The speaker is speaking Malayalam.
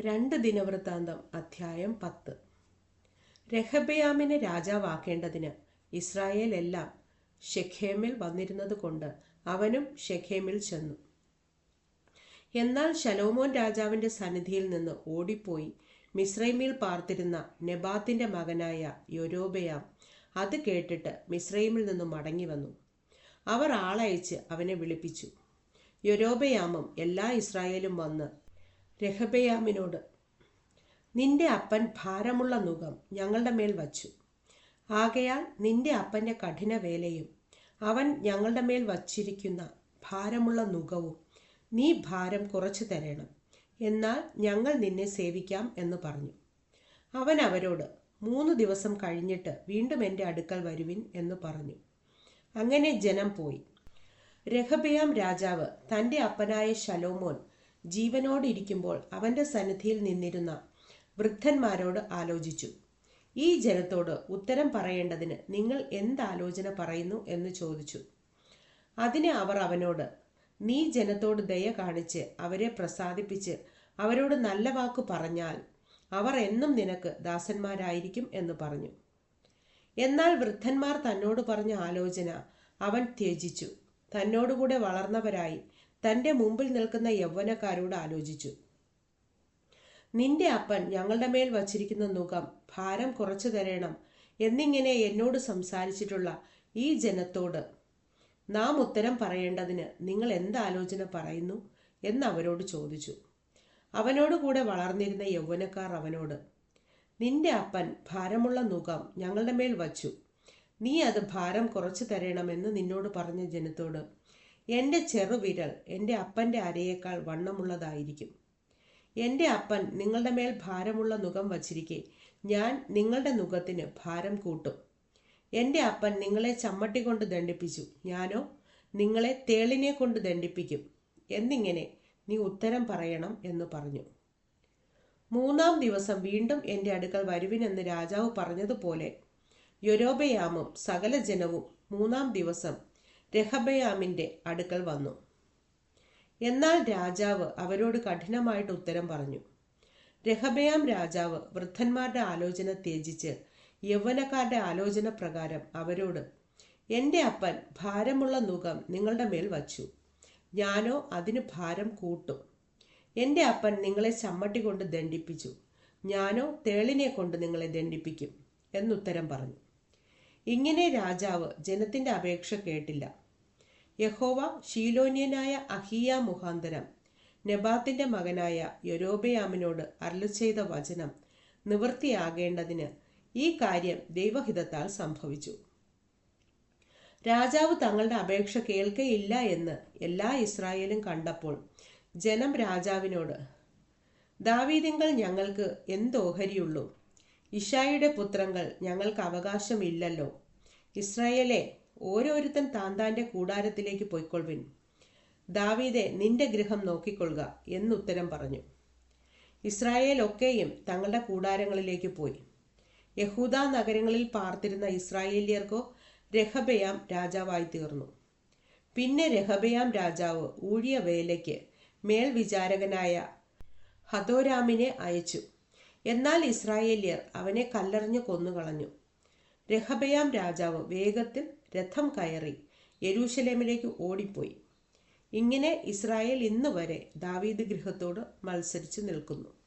രണ്ട് ദിനവൃത്താന്തം അധ്യായം പത്ത്. രഹബയാമിനെ രാജാവാക്കേണ്ടതിന് ഇസ്രായേൽ എല്ലാം ഷെഖേമിൽ വന്നിരുന്നത് കൊണ്ട് അവനും ഷെഖേമിൽ ചെന്നു. എന്നാൽ ശലോമോൻ രാജാവിന്റെ സന്നിധിയിൽ നിന്ന് ഓടിപ്പോയി മിസ്രൈമിൽ പാർത്തിരുന്ന നെബാത്തിന്റെ മകനായ യൊരോബയാം അത് കേട്ടിട്ട് മിസ്രൈമിൽ നിന്ന് മടങ്ങി വന്നു. അവർ ആളയച്ച് അവനെ വിളിപ്പിച്ചു. യൊരോബയാമും എല്ലാ ഇസ്രായേലും വന്ന് രഹബയാമിനോട് നിന്റെ അപ്പൻ ഭാരമുള്ള നുകം ഞങ്ങളുടെ മേൽ വച്ചു. ആകയാൽ നിന്റെ അപ്പന്റെ കഠിന വേലയും അവൻ ഞങ്ങളുടെ മേൽ വച്ചിരിക്കുന്ന ഭാരമുള്ള നുകവും നീ ഭാരം കുറച്ചു തരണം. എന്നാൽ ഞങ്ങൾ നിന്നെ സേവിക്കാം എന്ന് പറഞ്ഞു. അവൻ അവരോട് മൂന്ന് ദിവസം കഴിഞ്ഞിട്ട് വീണ്ടും എന്റെ അടുക്കൽ വരുവിൻ എന്ന് പറഞ്ഞു. അങ്ങനെ ജനം പോയി. രഹബിയാം രാജാവ് തന്റെ അപ്പനായ ശലോമോൻ ജീവനോടിരിക്കുമ്പോൾ അവന്റെ സന്നിധിയിൽ നിന്നിരുന്ന വൃദ്ധന്മാരോട് ആലോചിച്ചു. ഈ ജനത്തോട് ഉത്തരം പറയേണ്ടതിന് നിങ്ങൾ എന്താലോചന പറയുന്നു എന്ന് ചോദിച്ചു. അതിന് അവർ അവനോട് നീ ജനത്തോട് ദയ കാണിച്ച് അവരെ പ്രസാദിപ്പിച്ച് അവരോട് നല്ല വാക്ക് പറഞ്ഞാൽ അവർ എന്നും നിനക്ക് ദാസന്മാരായിരിക്കും എന്ന് പറഞ്ഞു. എന്നാൽ വൃദ്ധന്മാർ തന്നോട് പറഞ്ഞ ആലോചന അവൻ ത്യജിച്ചു. തന്നോടുകൂടെ വളർന്നവരായി തന്റെ മുമ്പിൽ നിൽക്കുന്ന യൗവനക്കാരോട് ആലോചിച്ചു. നിന്റെ അപ്പൻ ഞങ്ങളുടെ മേൽ വച്ചിരിക്കുന്ന നുകം ഭാരം കുറച്ചു തരണം എന്നിങ്ങനെ എന്നോട് സംസാരിച്ചിട്ടുള്ള ഈ ജനത്തോട് നാം ഉത്തരം പറയേണ്ടതിന് നിങ്ങൾ എന്താലോചന പറയുന്നു? എന്ന് അവരോട് ചോദിച്ചു. അവനോട് കൂടെ വളർന്നിരുന്ന യൗവനക്കാർ അവനോട് നിന്റെ അപ്പൻ ഭാരമുള്ള നുകം ഞങ്ങളുടെ മേൽ വച്ചു. നീ അത് ഭാരം കുറച്ചു തരണമെന്ന് നിന്നോട് പറഞ്ഞ ജനത്തോട് എന്റെ ചെറുവിരൽ എന്റെ അപ്പന്റെ അരയേക്കാൾ വണ്ണമുള്ളതായിരിക്കും. എന്റെ അപ്പൻ നിങ്ങളുടെ മേൽ ഭാരമുള്ള നുഖം വച്ചിരിക്കെ ഞാൻ നിങ്ങളുടെ നുഖത്തിന് ഭാരം കൂട്ടും. എന്റെ അപ്പൻ നിങ്ങളെ ചമ്മട്ടി കൊണ്ട് ദണ്ഡിപ്പിച്ചു. ഞാനോ നിങ്ങളെ തേളിനെ കൊണ്ട് ദണ്ഡിപ്പിക്കും. എന്നിങ്ങനെ നീ ഉത്തരം പറയണം എന്ന് പറഞ്ഞു. മൂന്നാം ദിവസം വീണ്ടും എന്റെ അടുക്കൽ വരുവിനെന്ന് രാജാവ് പറഞ്ഞതുപോലെ യൊരോബയാമും സകല ജനവും മൂന്നാം ദിവസം രഹബയാമിന്റെ അടുക്കൽ വന്നു. എന്നാൽ രാജാവ് അവരോട് കഠിനമായിട്ട് ഉത്തരം പറഞ്ഞു. രഹബയാം രാജാവ് വൃദ്ധന്മാരുടെ ആലോചന ത്യജിച്ച് യൗവനക്കാരുടെ ആലോചന പ്രകാരം അവരോട് എന്റെ അപ്പൻ ഭാരമുള്ള നുഖം നിങ്ങളുടെ മേൽ വച്ചു. ഞാനോ അതിന് ഭാരം കൂട്ടും. എന്റെ അപ്പൻ നിങ്ങളെ ചമ്മട്ടി കൊണ്ട് ദണ്ഡിപ്പിച്ചു. ഞാനോ തേളിനെ കൊണ്ട് നിങ്ങളെ ദണ്ഡിപ്പിക്കും എന്നുത്തരം പറഞ്ഞു. ഇങ്ങനെ രാജാവ് ജനത്തിന്റെ അപേക്ഷ കേട്ടില്ല. യഹോവ ശീലോന്യനായ അഹിയ മുഖാന്തരം നെബാത്തിന്റെ മകനായ യൊരോബയാമിനോട് അരുളി ചെയ്ത വചനം നിവൃത്തിയാകേണ്ടതിന് ഈ കാര്യം ദൈവഹിതത്താൽ സംഭവിച്ചു. രാജാവ് തങ്ങളുടെ അപേക്ഷ കേൾക്കയില്ല എന്ന് എല്ലാ ഇസ്രായേലും കണ്ടപ്പോൾ ജനം രാജാവിനോട് ദാവീദിങ്കൾ ഞങ്ങൾക്ക് എന്തോഹരിയുള്ളൂ. ഇഷായുടെ പുത്രങ്ങൾ ഞങ്ങൾക്ക് അവകാശമില്ലല്ലോ. ഇസ്രായേലെ ഓരോരുത്തൻ താൻ താന്റെ കൂടാരത്തിലേക്ക് പോയിക്കൊള്ളവിൻ. ദാവീദെ നിന്റെ ഗൃഹം നോക്കിക്കൊള്ളുക എന്നുത്തരം പറഞ്ഞു. ഇസ്രായേൽ ഒക്കെയും തങ്ങളുടെ കൂടാരങ്ങളിലേക്ക് പോയി. യഹൂദ നഗരങ്ങളിൽ പാർത്തിരുന്ന ഇസ്രായേലിയർക്കോ രഹബയാം രാജാവായി തീർന്നു. പിന്നെ രഹബയാം രാജാവ് ഊഴിയ വേലയ്ക്ക് മേൽവിചാരകനായ ഹദോരാമിനെ അയച്ചു. എന്നാൽ ഇസ്രായേലിയർ അവനെ കല്ലെറിഞ്ഞു കൊന്നുകളഞ്ഞു. രഹബയാം രാജാവ് വേഗത്തിൽ രഥം കയറി യെരൂശലേമിലേക്ക് ഓടിപ്പോയി. ഇങ്ങനെ ഇസ്രായേൽ ഇന്ന് വരെ ദാവീദ് ഗൃഹത്തോട് മത്സരിച്ച് നിൽക്കുന്നു.